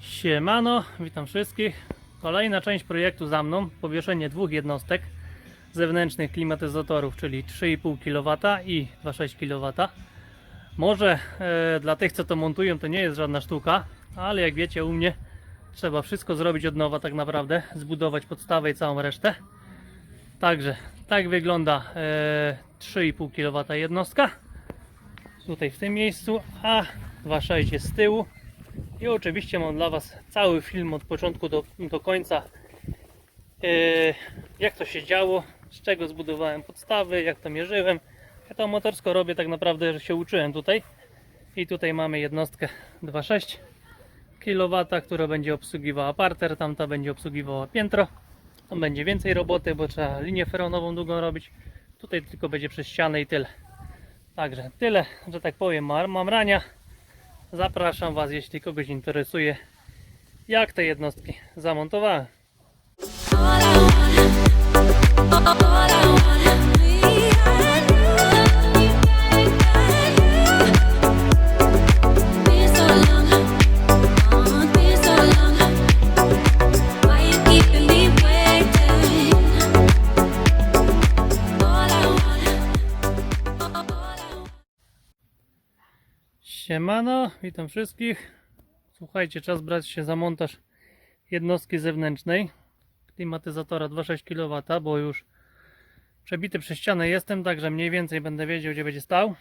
Siemano, witam wszystkich. Kolejna część projektu za mną. Powieszenie dwóch jednostek zewnętrznych klimatyzatorów, czyli 3,5 kW i 2,6 kW. Może e, dla tych, co to montują, to nie jest żadna sztuka, ale jak wiecie, u mnie trzeba wszystko zrobić od nowa, tak naprawdę, zbudować podstawę i całą resztę. Także tak wygląda e, 3,5 kW jednostka. Tutaj w tym miejscu, a 2,6 jest z tyłu. I oczywiście mam dla Was cały film od początku do, do końca. e, jak to się działo, z czego zbudowałem podstawy, jak to mierzyłem. Ja to motorsko robię tak naprawdę, że się uczyłem tutaj. I tutaj mamy jednostkę 2,6 kW, która będzie obsługiwała parter, tamta będzie obsługiwała piętro. Tam będzie więcej roboty, bo trzeba linię feronową długą robić. Tutaj tylko będzie przez ścianę i tyle. Także tyle, że tak powiem, mam, mam rania. Zapraszam Was, jeśli kogoś interesuje, jak te jednostki zamontowałem. All I want, all I wanna Siemano, witam wszystkich. Słuchajcie, czas brać się za montaż jednostki zewnętrznej klimatyzatora 2,6 kW, bo już przebity przez ścianę jestem, także mniej więcej będę wiedział, gdzie będzie stał.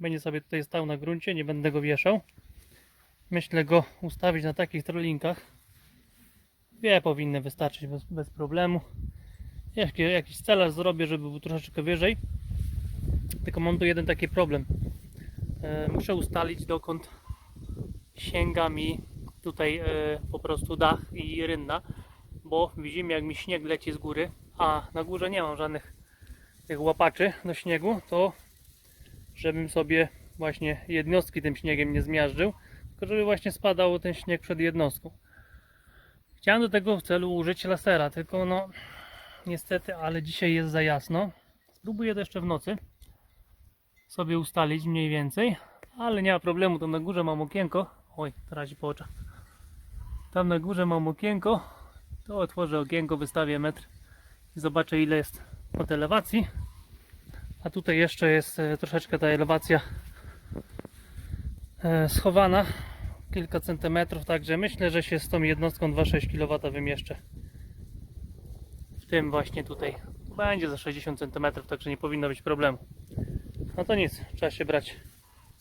Będzie sobie tutaj stał na gruncie, nie będę go wieszał. Myślę go ustawić na takich trolinkach. Dwie powinny wystarczyć bez, bez problemu. Jakiś, jakiś celarz zrobię, żeby był troszeczkę wyżej. Tylko mam tu jeden taki problem. E, muszę ustalić dokąd sięga mi tutaj e, po prostu dach i rynna, bo widzimy jak mi śnieg leci z góry, a na górze nie mam żadnych tych łapaczy do śniegu, to żebym sobie właśnie jednostki tym śniegiem nie zmiażdżył, tylko żeby właśnie spadał ten śnieg przed jednostką. Chciałem do tego w celu użyć lasera, tylko no niestety, ale dzisiaj jest za jasno. Spróbuję to jeszcze w nocy sobie ustalić mniej więcej, ale nie ma problemu, tam na górze mam okienko. Oj, razi po oczach. Tam na górze mam okienko, to otworzę okienko, wystawię metr i zobaczę ile jest od elewacji. A tutaj jeszcze jest e, troszeczkę ta elewacja e, schowana, kilka centymetrów, także myślę, że się z tą jednostką 2,6 kW wymieszczę. W tym właśnie tutaj. Będzie za 60 cm, także nie powinno być problemu. No to nic, trzeba się brać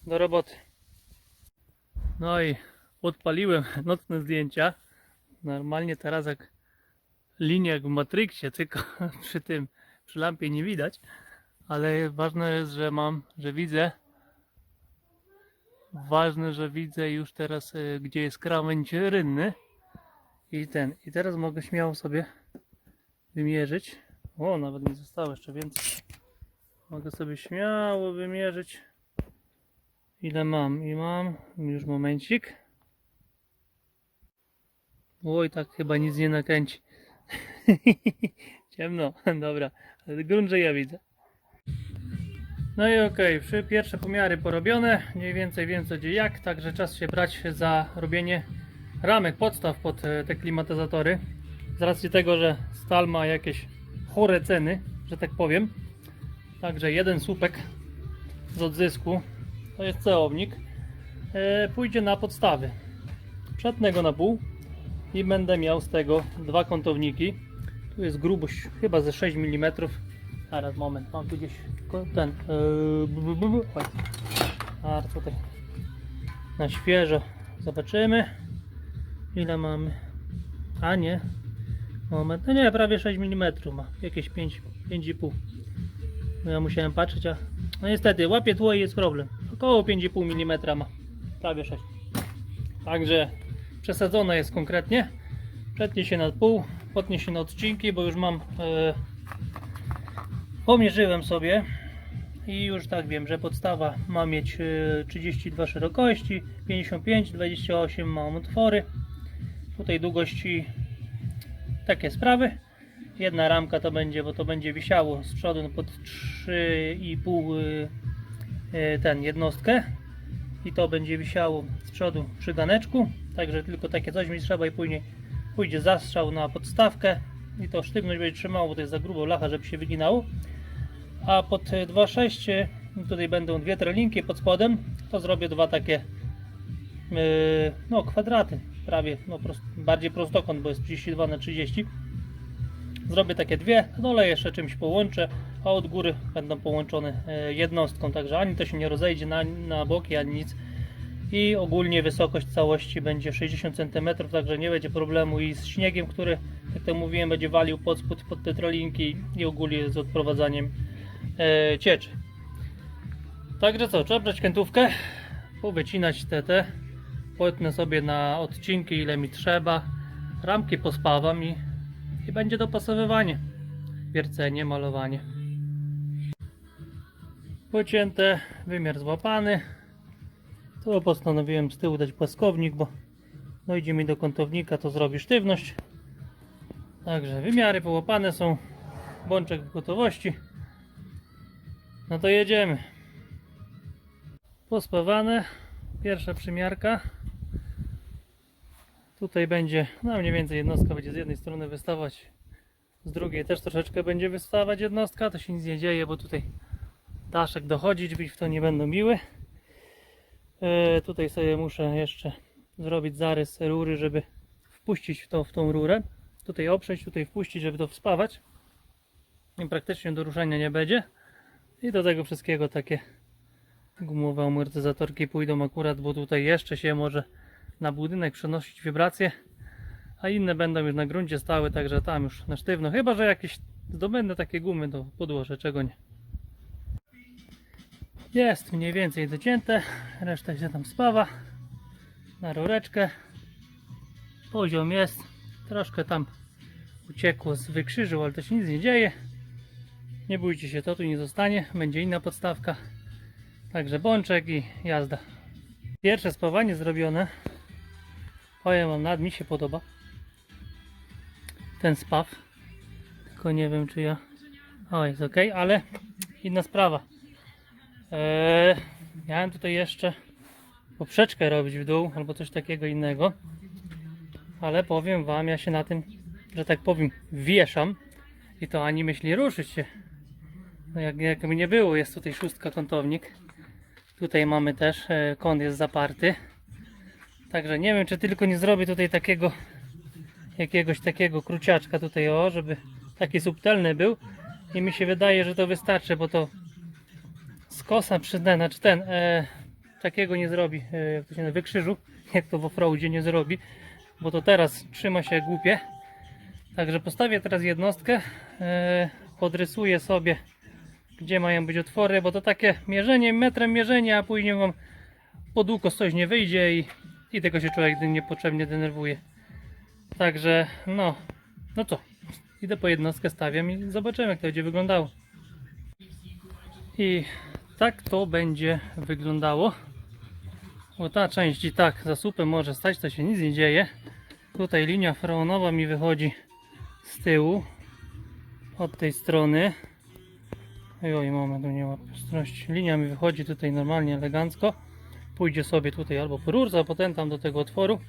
do roboty. No i odpaliłem nocne zdjęcia. Normalnie teraz jak linia jak w Matrixie, tylko przy tym, przy lampie nie widać. Ale ważne jest, że mam, że widzę. Ważne, że widzę już teraz, e, gdzie jest krawędź rynny. I ten, i teraz mogę śmiało sobie wymierzyć. O, nawet nie zostało jeszcze więcej. Mogę sobie śmiało wymierzyć ile mam. I mam już momencik. Oj, tak chyba nic nie nakręci. Ciemno, dobra, ale grunt, że ja widzę. No i okej, okay. pierwsze pomiary porobione, mniej więcej wiem co gdzie jak, także czas się brać za robienie ramek, podstaw pod e, te klimatyzatory. Z racji tego, że stal ma jakieś chore ceny, że tak powiem. Także jeden słupek z odzysku, to jest ceownik, e, pójdzie na podstawy. Przetnę go na pół i będę miał z tego dwa kątowniki. Tu jest grubość chyba ze 6 mm. Zaraz, moment, mam tu gdzieś ten. Yy. Oj. Zaraz tutaj na świeżo zobaczymy ile mamy. A nie, moment, no nie, prawie 6 mm ma, jakieś 5, 5,5. No ja musiałem patrzeć, a no niestety łapie tło i jest problem. Około 5,5 mm ma. Prawie 6. Także przesadzona jest konkretnie. Przetnie się na pół, potnie się na odcinki, bo już mam e, pomierzyłem sobie i już tak wiem, że podstawa ma mieć e, 32 szerokości, 55, 28 mam otwory. Tutaj długości takie sprawy. Jedna ramka to będzie, bo to będzie wisiało z przodu no pod 3,5 y, y, ten jednostkę. I to będzie wisiało z przodu przy ganeczku, Także tylko takie coś mi trzeba i później pójdzie zastrzał na podstawkę. I to sztywność będzie trzymało, bo to jest za grubo lacha, żeby się wyginało. A pod e, 2.6 e, tutaj będą dwie trelinki pod spodem, to zrobię dwa takie e, no kwadraty, prawie no prost, bardziej prostokąt, bo jest 32 na 30 zrobię takie dwie, dole jeszcze czymś połączę, a od góry będą połączone e, jednostką, także ani to się nie rozejdzie na, na boki, ani nic. I ogólnie wysokość całości będzie 60 cm, także nie będzie problemu i z śniegiem, który, jak to mówiłem, będzie walił pod spód, pod te trolinki i ogólnie z odprowadzaniem e, cieczy. Także co, trzeba brać kętówkę, powycinać te te, potnę sobie na odcinki ile mi trzeba, ramki pospawam i i będzie dopasowywanie, wiercenie, malowanie. Pocięte, wymiar złapany. Tu postanowiłem z tyłu dać płaskownik, bo dojdzie mi do kątownika, to zrobi sztywność. Także wymiary połapane są, bączek w gotowości. No to jedziemy. Pospawane, pierwsza przymiarka. Tutaj będzie, no mniej więcej jednostka będzie z jednej strony wystawać, z drugiej też troszeczkę będzie wystawać jednostka, to się nic nie dzieje, bo tutaj daszek dochodzi, drzwi w to nie będą miły. E, tutaj sobie muszę jeszcze zrobić zarys rury, żeby wpuścić to, w tą rurę. Tutaj oprzeć, tutaj wpuścić, żeby to wspawać. I praktycznie do ruszenia nie będzie. I do tego wszystkiego takie gumowe amortyzatorki pójdą akurat, bo tutaj jeszcze się może na budynek przenosić wibracje, a inne będą już na gruncie stały, także tam już na sztywno. Chyba, że jakieś zdobędę takie gumy do podłoże, czego nie. Jest mniej więcej docięte, reszta się tam spawa na rureczkę. Poziom jest, troszkę tam uciekło z wykrzyżu, ale to się nic nie dzieje. Nie bójcie się, to tu nie zostanie, będzie inna podstawka. Także bączek i jazda. Pierwsze spawanie zrobione. Powiem wam, nad mi się podoba. Ten spaw. Tylko nie wiem czy ja... O, jest ok, ale inna sprawa. Eee, miałem tutaj jeszcze poprzeczkę robić w dół albo coś takiego innego. Ale powiem wam, ja się na tym, że tak powiem, wieszam. I to ani myśli ruszyć się. No jak, jakby nie było, jest tutaj szóstka kątownik. Tutaj mamy też, e, kąt jest zaparty. Także nie wiem, czy tylko nie zrobię tutaj takiego jakiegoś takiego kruciaczka tutaj, o, żeby taki subtelny był. I mi się wydaje, że to wystarczy, bo to skosa przy ten, znaczy ten, e, takiego nie zrobi, e, jak to się nazywa, wykrzyżu, jak to w offroadzie nie zrobi, bo to teraz trzyma się głupie. Także postawię teraz jednostkę, e, podrysuję sobie, gdzie mają być otwory, bo to takie mierzenie, metrem mierzenia, a później wam pod łuko coś nie wyjdzie i, i tego się człowiek niepotrzebnie denerwuje. Także no, no co, idę po jednostkę, stawiam i zobaczymy jak to będzie wyglądało. I tak to będzie wyglądało. Bo ta część i tak za słupem może stać, to się nic nie dzieje. Tutaj linia freonowa mi wychodzi z tyłu, od tej strony. Oj, moment, nie ma ostrości. Linia mi wychodzi tutaj normalnie, elegancko. Pójdzie sobie tutaj albo po rurce, a potem tam do tego otworu.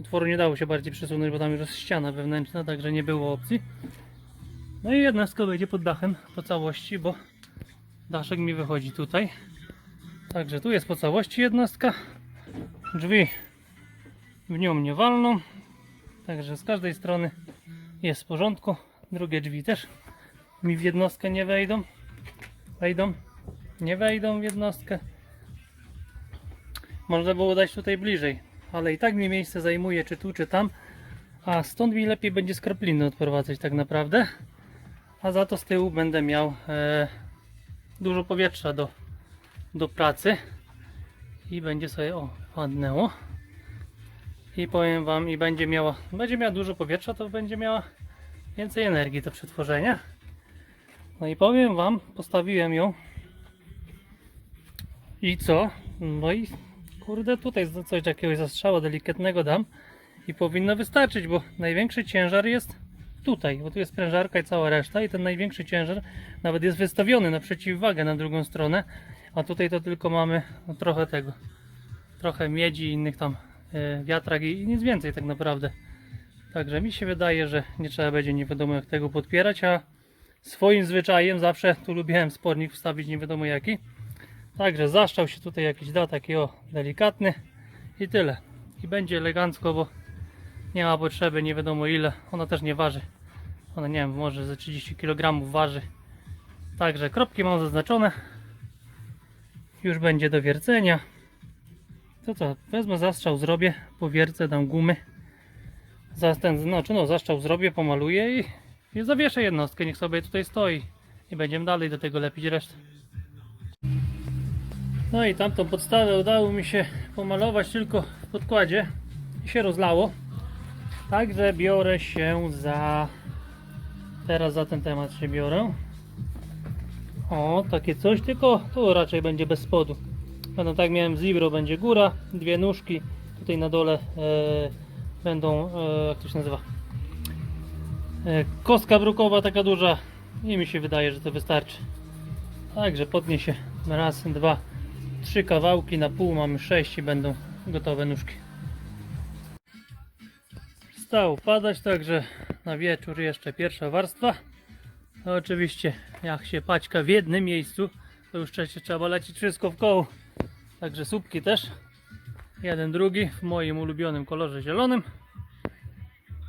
Otworu nie dało się bardziej przesunąć, bo tam już jest ściana wewnętrzna, także nie było opcji. No i jednostka będzie pod dachem po całości, bo daszek mi wychodzi tutaj. Także tu jest po całości jednostka. Drzwi w nią nie walną. Także z każdej strony jest w porządku. Drugie drzwi też mi w jednostkę nie wejdą. Wejdą? Nie wejdą w jednostkę. Można było dać tutaj bliżej, ale i tak mi miejsce zajmuje, czy tu, czy tam. A stąd mi lepiej będzie skropliny odprowadzać tak naprawdę. A za to z tyłu będę miał e, dużo powietrza do, do pracy. I będzie sobie, o, ładnęło. I powiem wam, i będzie miała, będzie miała dużo powietrza, to będzie miała więcej energii do przetworzenia. No i powiem wam, postawiłem ją. I co? No i kurde, tutaj coś jakiegoś zastrzała delikatnego dam i powinno wystarczyć, bo największy ciężar jest tutaj, bo tu jest sprężarka i cała reszta i ten największy ciężar nawet jest wystawiony na przeciwwagę na drugą stronę, a tutaj to tylko mamy no, trochę tego, trochę miedzi i innych tam e, wiatrak i, i nic więcej tak naprawdę. Także mi się wydaje, że nie trzeba będzie nie wiadomo jak tego podpierać, a swoim zwyczajem zawsze tu lubiłem spornik wstawić nie wiadomo jaki. Także zaszczał się tutaj jakiś da taki o delikatny i tyle. I będzie elegancko, bo nie ma potrzeby nie wiadomo ile. Ona też nie waży. Ona nie wiem, może ze 30 kg waży. Także kropki mam zaznaczone. Już będzie do wiercenia. To co, wezmę zastrzał, zrobię, powiercę, dam gumy. Za ten, znaczy no, zastrzał zrobię, pomaluję i, i zawieszę jednostkę, niech sobie tutaj stoi. I będziemy dalej do tego lepić resztę. No i tamtą podstawę udało mi się pomalować tylko w podkładzie i się rozlało. Także biorę się za. Teraz za ten temat się biorę. O, takie coś, tylko to raczej będzie bez spodu. Będą tak miałem z Libro, będzie góra, dwie nóżki. Tutaj na dole e, będą, e, jak to się nazywa? E, kostka brukowa taka duża. I mi się wydaje, że to wystarczy. Także potnie się raz, dwa, trzy kawałki na pół, mamy sześć i będą gotowe nóżki. Stało padać, także na wieczór jeszcze pierwsza warstwa. No oczywiście jak się paćka w jednym miejscu, to już trzecie trzeba lecieć wszystko w koło. Także słupki też. Jeden, drugi w moim ulubionym kolorze zielonym.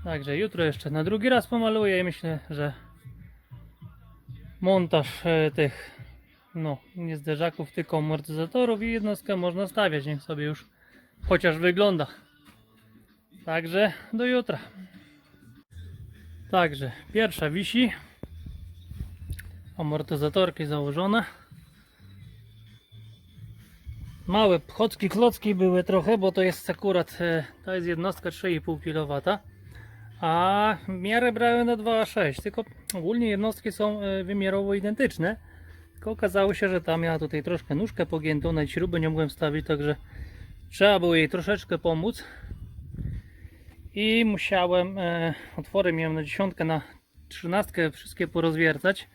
Także jutro jeszcze na drugi raz pomaluję i myślę, że montaż e, tych no, nie zderzaków, tylko amortyzatorów i jednostkę można stawiać, niech sobie już chociaż wygląda. Także do jutra. Także pierwsza wisi. Amortyzatorki założone. Małe chocki, klocki były trochę, bo to jest akurat, e, to jest jednostka 3,5 kW. A miarę brałem na 2,6. Tylko ogólnie jednostki są e, wymiarowo identyczne. Tylko okazało się, że ta miała tutaj troszkę nóżkę pogiętą, nawet śruby nie mogłem wstawić, także trzeba było jej troszeczkę pomóc. I musiałem, e, otwory miałem na dziesiątkę, na trzynastkę wszystkie porozwiercać,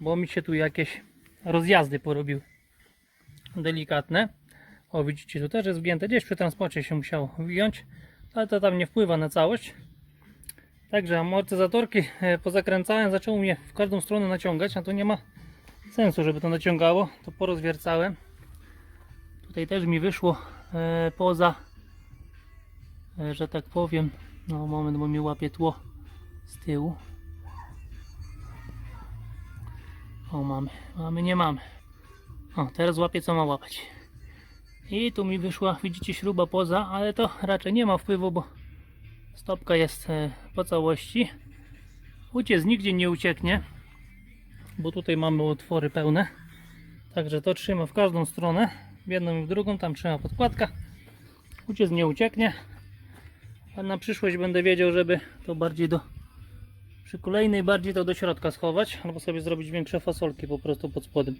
bo mi się tu jakieś rozjazdy porobiły. Delikatne. O widzicie, tu też jest wgięte, gdzieś przy transporcie się musiało wyjąć, ale to tam nie wpływa na całość. Także amortyzatorki e, pozakręcałem, zaczęło mnie w każdą stronę naciągać, a to nie ma sensu, żeby to naciągało, to porozwiercałem. Tutaj też mi wyszło e, poza, e, że tak powiem, no moment, bo mi łapie tło z tyłu. O, mamy, mamy, nie mamy. O, teraz łapie co ma łapać. I tu mi wyszła, widzicie, śruba poza, ale to raczej nie ma wpływu, bo stopka jest e, po całości. Uciec nigdzie nie ucieknie bo tutaj mamy otwory pełne. Także to trzyma w każdą stronę, w jedną i w drugą, tam trzyma podkładka. Uciec nie ucieknie. A na przyszłość będę wiedział, żeby to bardziej do przy kolejnej bardziej to do środka schować, albo sobie zrobić większe fasolki po prostu pod spodem.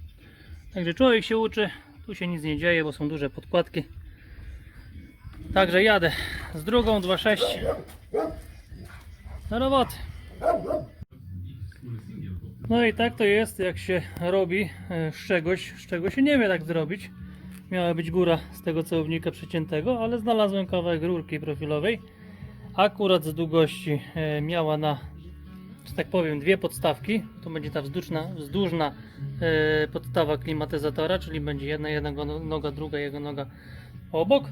Także człowiek się uczy, tu się nic nie dzieje, bo są duże podkładki. Także jadę z drugą 2.6 do roboty. No i tak to jest, jak się robi e, z czegoś, z czego się nie wie tak zrobić. Miała być góra z tego celownika przeciętego, ale znalazłem kawałek rurki profilowej. Akurat z długości e, miała na, że tak powiem, dwie podstawki. To będzie ta wzdłużna, wzdłużna e, podstawa klimatyzatora, czyli będzie jedna, jedna go- noga, druga jego noga obok.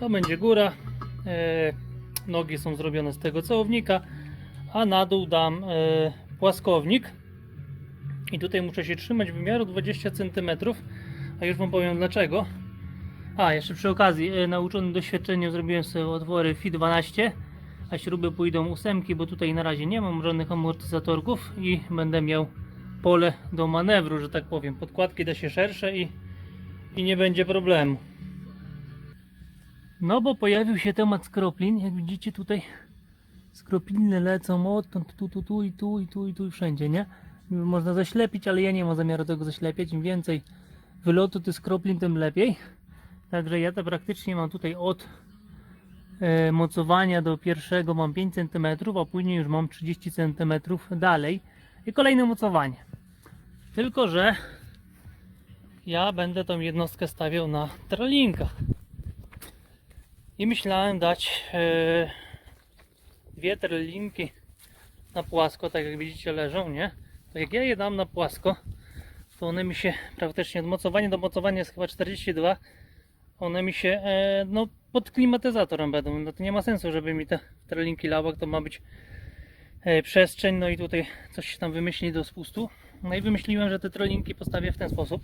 To będzie góra. Nogi są zrobione z tego celownika, a na dół dam płaskownik. I tutaj muszę się trzymać wymiaru 20 cm a już wam powiem dlaczego. A jeszcze przy okazji e, nauczony doświadczeniem zrobiłem sobie otwory FI 12 a śruby pójdą ósemki bo tutaj na razie nie mam żadnych amortyzatorków i będę miał pole do manewru że tak powiem. Podkładki da się szersze i, i nie będzie problemu. No bo pojawił się temat skroplin. Jak widzicie tutaj skropliny lecą odtąd tu, tu, tu i tu i tu i tu i wszędzie, nie? Można zaślepić, ale ja nie mam zamiaru tego zaślepiać. Im więcej wylotu tych skroplin, tym lepiej. Także ja to praktycznie mam tutaj od e, mocowania do pierwszego mam 5 cm, a później już mam 30 cm dalej i kolejne mocowanie. Tylko, że ja będę tą jednostkę stawiał na tralinkach. I myślałem dać e, dwie trelinki na płasko, tak jak widzicie leżą, nie? To jak ja je dam na płasko, to one mi się praktycznie od mocowania do mocowania jest chyba 42 one mi się e, no, pod klimatyzatorem będą. No to nie ma sensu, żeby mi te trelinki lałak to ma być e, przestrzeń, no i tutaj coś się tam wymyśli do spustu. No i wymyśliłem, że te trelinki postawię w ten sposób.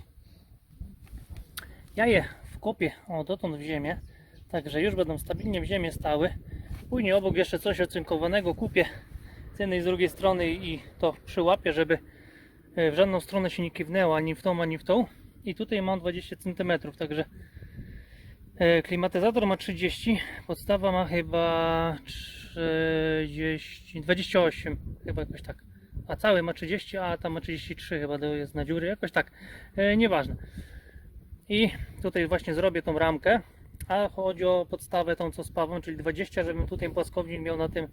Ja je wkopię o dotąd w ziemię, także już będą stabilnie w ziemię stały. Później obok jeszcze coś ocynkowanego kupię z jednej z drugiej strony i to przyłapię, żeby e, w żadną stronę się nie kiwnęło, ani w tą, ani w tą. I tutaj mam 20 cm, także E, Klimatyzator ma 30, podstawa ma chyba 30, 28, chyba jakoś tak. A cały ma 30, a tam ma 33 chyba jest na dziury, jakoś tak. E, nieważne. I tutaj właśnie zrobię tą ramkę, a chodzi o podstawę tą co z pawą, czyli 20, żebym tutaj płaskownik miał na tym,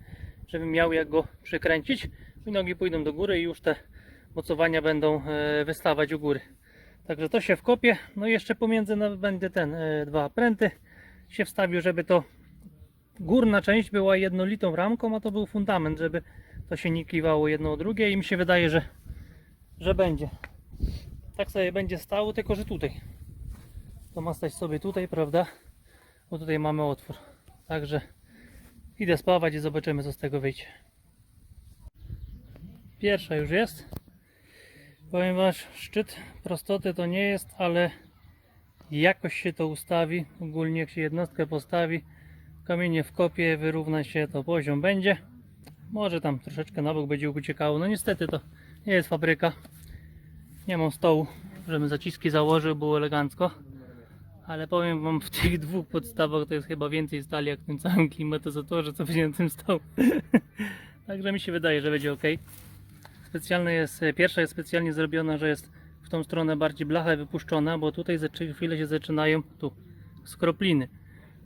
żebym miał jak go przykręcić. I nogi pójdą do góry i już te mocowania będą e, wystawać u góry. Także to się wkopie. No i jeszcze pomiędzy będzie ten e, dwa pręty się wstawił, żeby to górna część była jednolitą ramką, a to był fundament, żeby to się nie kiwało jedno o drugie i mi się wydaje, że, że będzie. Tak sobie będzie stało, tylko że tutaj. To ma stać sobie tutaj, prawda? Bo tutaj mamy otwór. Także idę spawać i zobaczymy co z tego wyjdzie. Pierwsza już jest. Powiem wasz, szczyt prostoty to nie jest, ale jakoś się to ustawi. Ogólnie jak się jednostkę postawi, kamienie w kopie, wyrówna się, to poziom będzie. Może tam troszeczkę na bok będzie uciekało. No niestety to nie jest fabryka. Nie mam stołu, żebym zaciski założył, było elegancko. Ale powiem wam, w tych dwóch podstawach to jest chyba więcej stali jak w tym całym klimatyzatorze, co wziąłem tym stołu. Także mi się wydaje, że będzie ok. Specjalne jest, e, pierwsza jest specjalnie zrobiona, że jest w tą stronę bardziej blacha wypuszczona, bo tutaj za chwilę się zaczynają tu skropliny.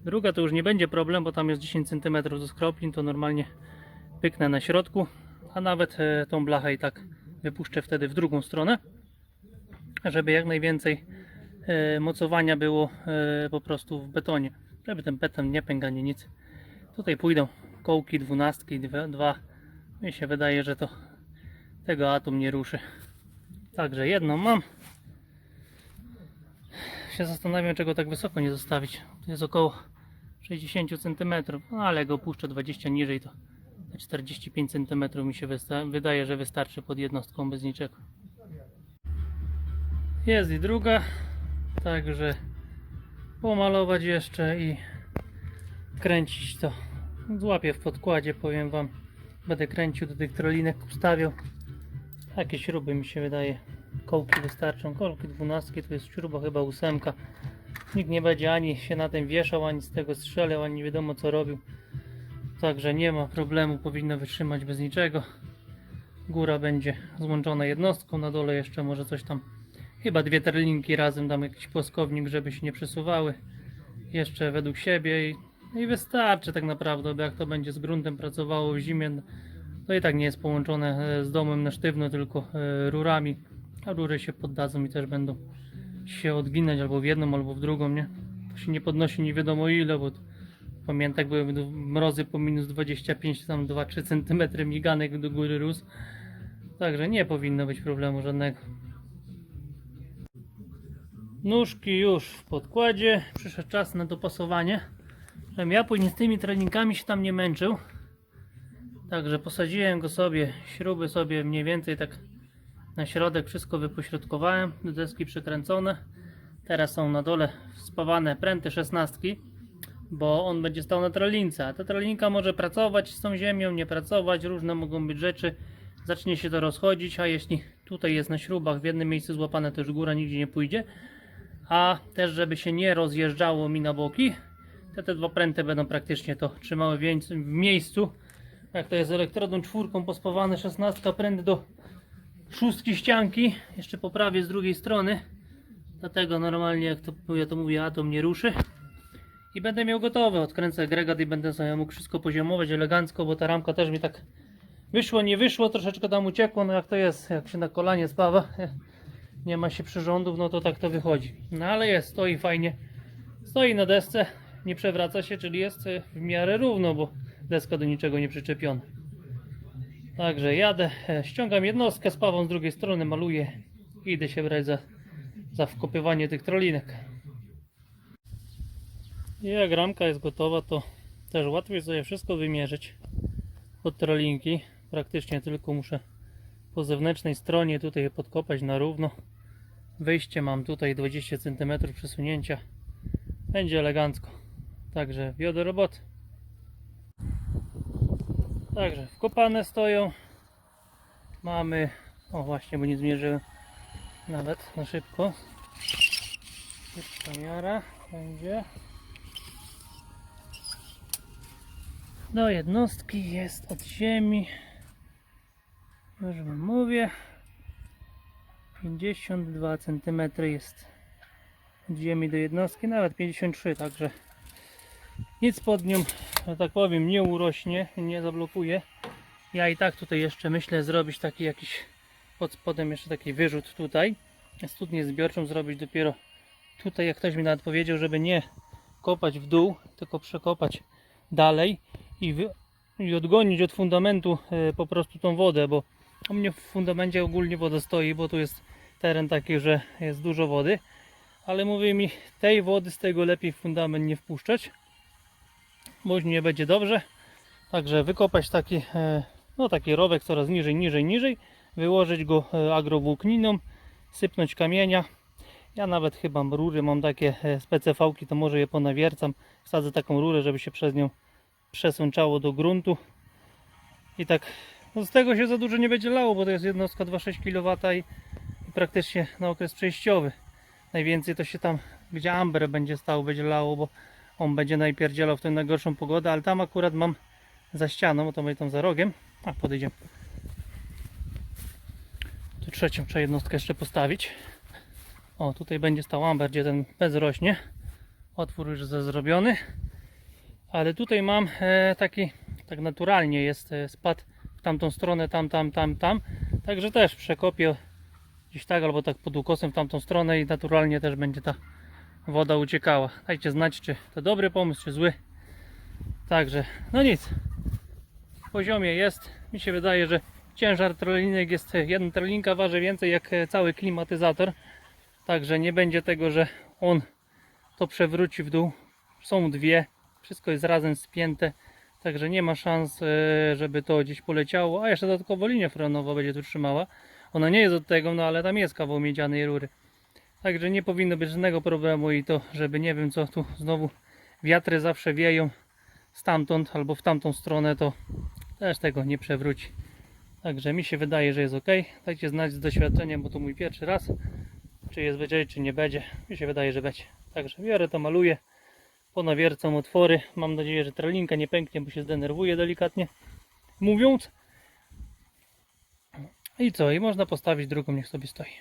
Druga to już nie będzie problem, bo tam jest 10 cm do skroplin, to normalnie pyknę na środku, a nawet e, tą blachę i tak wypuszczę wtedy w drugą stronę, żeby jak najwięcej mocowania było e, po prostu w betonie, żeby ten beton nie pękł ani nic. Tutaj pójdą kołki, dwunastki, dwa. Mi się wydaje, że to tego atom nie ruszy. Także jedną mam. Się zastanawiam, czego tak wysoko nie zostawić. To jest około 60 cm, no ale go puszczę 20 niżej, to te 45 cm mi się wydaje, że wystarczy pod jednostką bez niczego. Jest i druga, także pomalować jeszcze i kręcić to. Złapię w podkładzie, powiem Wam. Będę kręcił do tych trolinek, ustawiał. Takie śruby mi się wydaje. Kołki wystarczą. Kołki 12 to jest śruba chyba ósemka. Nikt nie będzie ani się na tym wieszał, ani z tego strzelał, ani nie wiadomo co robił. Także nie ma problemu, powinno wytrzymać bez niczego. Góra będzie złączona jednostką, na dole jeszcze może coś tam. Chyba dwie terlinki razem, dam jakiś płaskownik, żeby się nie przesuwały. Jeszcze według siebie i, i wystarczy tak naprawdę, bo jak to będzie z gruntem pracowało w zimie, to i tak nie jest połączone e, z domem na sztywno, tylko e, rurami. A rury się poddadzą i też będą się odginać albo w jedną, albo w drugą, nie? To się nie podnosi nie wiadomo ile, bo pamiętam jak były mrozy po minus 25, tam 2-3 cm miganek do góry rósł. Także nie powinno być problemu żadnego. Nóżki już w podkładzie. Przyszedł czas na dopasowanie. Żebym ja później z tymi treningami się tam nie męczył. Także posadziłem go sobie, śruby sobie mniej więcej tak na środek wszystko wypośrodkowałem, deski przykręcone. Teraz są na dole spawane pręty szesnastki, bo on będzie stał na trolince, a ta trolinka może pracować z tą ziemią, nie pracować, różne mogą być rzeczy. Zacznie się to rozchodzić, a jeśli tutaj jest na śrubach w jednym miejscu złapane, to już góra nigdzie nie pójdzie. A też, żeby się nie rozjeżdżało mi na boki, to te dwa pręty będą praktycznie to trzymały w miejscu. Jak to jest z elektrodą czwórką pospawane 16 pręt do szóstki ścianki jeszcze poprawię z drugiej strony. Dlatego normalnie jak to ja to mówię atom nie ruszy. I będę miał gotowe. Odkręcę agregat i będę sobie mógł wszystko poziomować elegancko bo ta ramka też mi tak wyszło nie wyszło troszeczkę tam uciekło. No jak to jest jak się na kolanie spawa nie ma się przyrządów no to tak to wychodzi no ale jest stoi fajnie stoi na desce nie przewraca się, czyli jest e, w miarę równo, bo deska do niczego nie przyczepiona. Także jadę, e, ściągam jednostkę z pawą z drugiej strony, maluję i idę się brać za, za wkopywanie tych trolinek. Jak ramka jest gotowa, to też łatwiej sobie wszystko wymierzyć od trolinki. Praktycznie tylko muszę po zewnętrznej stronie tutaj je podkopać na równo. Wyjście mam tutaj 20 cm przesunięcia. Będzie elegancko. Także wiodę roboty. Także wkopane stoją. Mamy, o właśnie, bo nie zmierzyłem nawet na szybko. Szybka miara będzie. Do jednostki jest od ziemi. Już wam mówię. 52 cm jest od ziemi do jednostki, nawet 53, także nic pod nią, że tak powiem, nie urośnie, nie zablokuje. Ja i tak tutaj jeszcze myślę zrobić taki jakiś pod spodem jeszcze taki wyrzut tutaj. Studnię zbiorczą zrobić dopiero tutaj, jak ktoś mi nawet powiedział, żeby nie kopać w dół, tylko przekopać dalej i, wy, i odgonić od fundamentu e, po prostu tą wodę, bo u mnie w fundamencie ogólnie woda stoi, bo tu jest teren taki, że jest dużo wody, ale mówię mi tej wody z tego lepiej w fundament nie wpuszczać, bo nie będzie dobrze. Także wykopać taki, e, no taki rowek coraz niżej, niżej, niżej, wyłożyć go e, agrowłókniną, sypnąć kamienia. Ja nawet chyba rury mam takie e, specefałki, to może je ponawiercam. Wsadzę taką rurę, żeby się przez nią przesączało do gruntu. I tak, no z tego się za dużo nie będzie lało, bo to jest jednostka 2,6 kW i praktycznie na okres przejściowy. Najwięcej to się tam, gdzie Amber będzie stał, będzie lało, bo on będzie najpierdzielał w tę najgorszą pogodę, ale tam akurat mam za ścianą, bo to będzie tam za rogiem. A podejdziemy. Tu trzecią trzeba jednostkę jeszcze postawić. O, tutaj będzie stał Amber, gdzie ten bez rośnie. Otwór już jest zrobiony. Ale tutaj mam e, taki, tak naturalnie jest e, spad w tamtą stronę, tam, tam, tam, tam. Także też przekopię gdzieś tak albo tak pod ukosem w tamtą stronę i naturalnie też będzie ta woda uciekała. Dajcie znać, czy to dobry pomysł, czy zły. Także, no nic. W poziomie jest. Mi się wydaje, że ciężar trolinek jest, jedna trolinka waży więcej jak cały klimatyzator. Także nie będzie tego, że on to przewróci w dół. Są dwie, wszystko jest razem spięte. Także nie ma szans, e, żeby to gdzieś poleciało. A jeszcze dodatkowo linia freonowa będzie tu trzymała. Ona nie jest od tego, no ale tam jest kawał miedzianej rury. Także nie powinno być żadnego problemu i to, żeby nie wiem co tu znowu wiatry zawsze wieją stamtąd albo w tamtą stronę, to też tego nie przewróci. Także mi się wydaje, że jest ok. Dajcie znać z doświadczeniem, bo to mój pierwszy raz. Czy jest będzie, czy nie będzie. Mi się wydaje, że będzie. Także biorę to, maluję. Ponawiercam otwory. Mam nadzieję, że tralinka nie pęknie, bo się zdenerwuje delikatnie. Mówiąc. I co? I można postawić drugą, niech sobie stoi.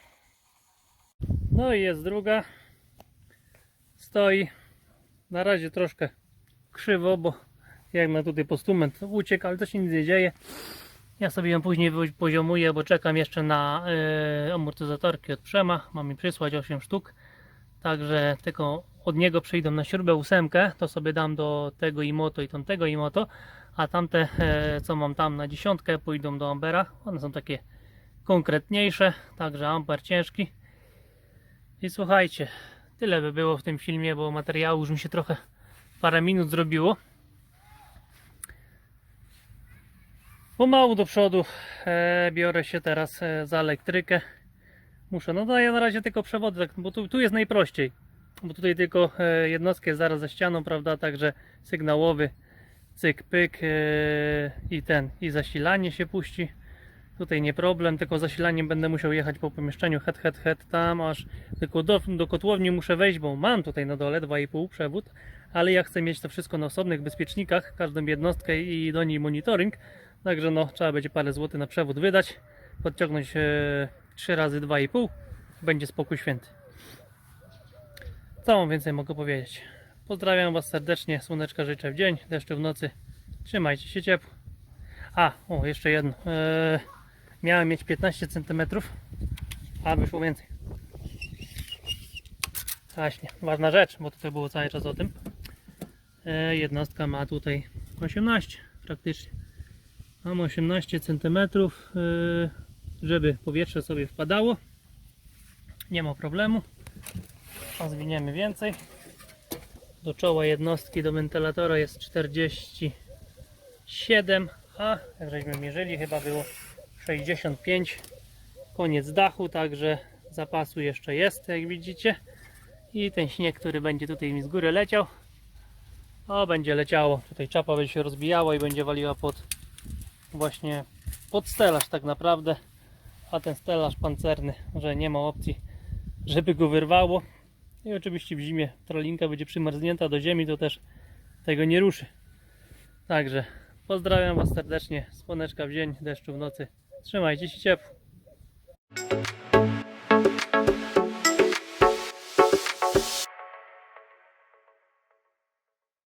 No i jest druga. Stoi. Na razie troszkę krzywo, bo jak na tutaj postument uciekł, ale to się nic nie dzieje. Ja sobie ją później poziomuję, bo czekam jeszcze na e, amortyzatorki od Przema. Mam mi przysłać 8 sztuk. Także tylko od niego przyjdą na śrubę ósemkę, to sobie dam do tego imoto i tamtego imoto, a tamte e, co mam tam na dziesiątkę pójdą do Ambera. One są takie konkretniejsze, także Amper ciężki. I słuchajcie, tyle by było w tym filmie, bo materiału już mi się trochę parę minut zrobiło. Pomału do przodu e, biorę się teraz e, za elektrykę. Muszę, no daję na razie tylko przewody, tak, bo tu, tu jest najprościej. Bo tutaj tylko e, jednostkę jest zaraz za ścianą, prawda, także sygnałowy cyk pyk e, i ten, i zasilanie się puści. Tutaj nie problem, tylko zasilaniem będę musiał jechać po pomieszczeniu het, het, het, tam aż tylko do, do kotłowni muszę wejść, bo mam tutaj na dole 2,5 przewód, ale ja chcę mieć to wszystko na osobnych bezpiecznikach, każdą jednostkę i do niej monitoring, także no trzeba będzie parę złotych na przewód wydać, podciągnąć e, 3 razy 2,5, będzie spokój święty. Mam więcej mogę powiedzieć? Pozdrawiam Was serdecznie, słoneczka życzę w dzień, deszczu w nocy, trzymajcie się ciepło. A, o jeszcze jedno. Eee, miałem mieć 15 cm, a wyszło więcej. Właśnie, ważna rzecz, bo tutaj było cały czas o tym. E, jednostka ma tutaj 18 praktycznie. Mam 18 cm, e, żeby powietrze sobie wpadało. Nie ma problemu. Rozwiniemy więcej. Do czoła jednostki do wentylatora jest 47, a jak żeśmy mierzyli chyba było 65. Koniec dachu, także zapasu jeszcze jest, jak widzicie. I ten śnieg, który będzie tutaj mi z góry leciał, o, będzie leciało. Tutaj czapa będzie się rozbijała i będzie waliła pod właśnie pod stelaż tak naprawdę. A ten stelaż pancerny, że nie ma opcji, żeby go wyrwało. I oczywiście w zimie tralinka będzie przymarznięta do ziemi, to też tego nie ruszy. Także pozdrawiam Was serdecznie. Słoneczka w dzień, deszczu w nocy. Trzymajcie się ciepło.